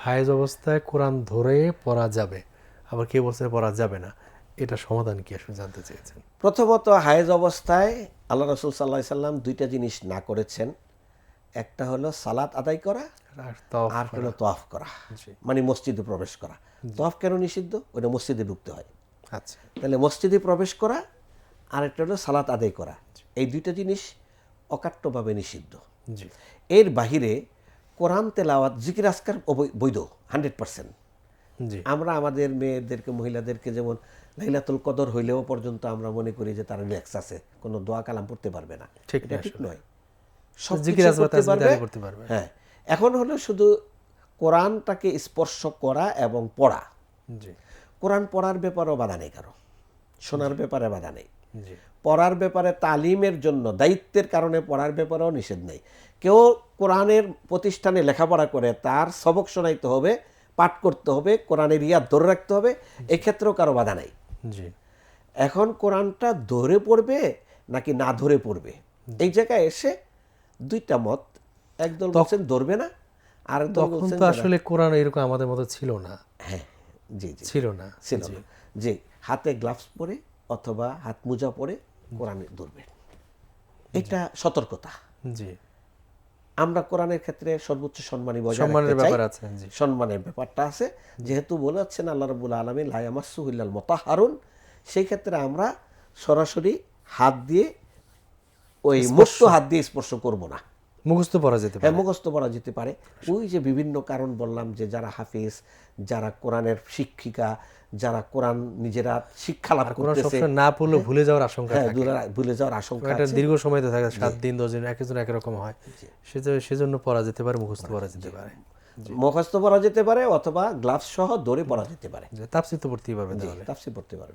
হায়েজ অবস্থায় কোরআন ধরে পড়া যাবে। আবার কে বলছে পড়া যাবে না? এটা সমাধান কি আসলে জানতে চেয়েছেন? প্রথমত হায়েজ অবস্থায় আল্লাহ রসুল সাল্লাহ সাল্লাম দুইটা জিনিস না করেছেন। একটা হলো সালাত আদায় করা আর হলো তোয়াফ করা। মানে মসজিদে প্রবেশ করা। তোয়াফ কেন নিষিদ্ধ? ওটা মসজিদে ঢুকতে হয়। আচ্ছা। তাহলে মসজিদে প্রবেশ করা আর একটা হলো সালাত আদায় করা। এই দুইটা জিনিস অকাট্যভাবে নিষিদ্ধ। এর বাহিরে কোরআন তেলাওয়াত জিকির আসকার বৈধ হান্ড্রেড পার্সেন্ট। জি। আমরা আমাদের মেয়েদেরকে মহিলাদেরকে যেমন লাইলাতুল কদর হইলেও পর্যন্ত আমরা মনে করি যে তারা রিল্যাক্স আছে কোনো দোয়া কালাম পড়তে পারবে না। ঠিক ঠিক নয়। সব করতে পারবে। হ্যাঁ এখন হলো শুধু কোরআনটাকে স্পর্শ করা এবং পড়া। জি। কোরআন পড়ার ব্যাপারেও বাধা নেই কারও শোনার ব্যাপারে বাধা নেই। পড়ার ব্যাপারে তালিমের জন্য দায়িত্বের কারণে পড়ার ব্যাপারেও নিষেধ নেই। কেউ কোরআনের প্রতিষ্ঠানে লেখাপড়া করে তার সবক শোনাইতে হবে পাঠ করতে হবে কোরআনের ইয়াদ ধরে রাখতে হবে এক্ষেত্রেও কারও বাধা নাই। জি। এখন কোরআনটা ধরে পড়বে নাকি না ধরে পড়বে? এই জায়গায় এসে দুইটা মত একদল বলছেন ধরবে না আর তখন তো আসলে কোরআন এরকম আমাদের মতো ছিল না। হ্যাঁ জি জি। ছিল না। ছিল না। যে হাতে গ্লাভস পরে অথবা হাত মোজা পরে কোরআনে ধরবে। এটা সতর্কতা। জি। আমরা কোরআনের ক্ষেত্রে সর্বোচ্চ সম্মানী বজায় সম্মানের ব্যাপার আছে সম্মানের ব্যাপারটা আছে। যেহেতু বলেছেন আল্লাহ রবুল আলমী লায়ামাসুহিল্লাল মোতাহারুন সেই ক্ষেত্রে আমরা সরাসরি হাত দিয়ে ওই মুক্ত হাত দিয়ে স্পর্শ করব না। মুখস্থ পড়া যেতে পারে। হ্যাঁ মুখস্থ পড়া যেতে পারে। ওই যে বিভিন্ন কারণ বললাম যে যারা হাফিজ যারা কোরআনের শিক্ষিকা যারা কোরআন নিজেরা শিক্ষা লাভ করতেছে। না পড়লে ভুলে যাওয়ার আশঙ্কা হ্যাঁ থাকে। ভুলে- ভুলে যাওয়ার আশঙ্কা আছে। দীর্ঘ সময় তো থাকে সাত দিন দশ দিন এক একজন একরকম হয়। সেজন্য সেজন্য পড়া যেতে পারে মুখস্থ পড়া যেতে পারে। মুখস্থ পড়া যেতে পারে অথবা গ্লাভস সহ দৌড়ে পড়া যেতে পারে। যে তাপসির তো পড়তেই পারবে তাহলে। তাফসির পড়তে পারবে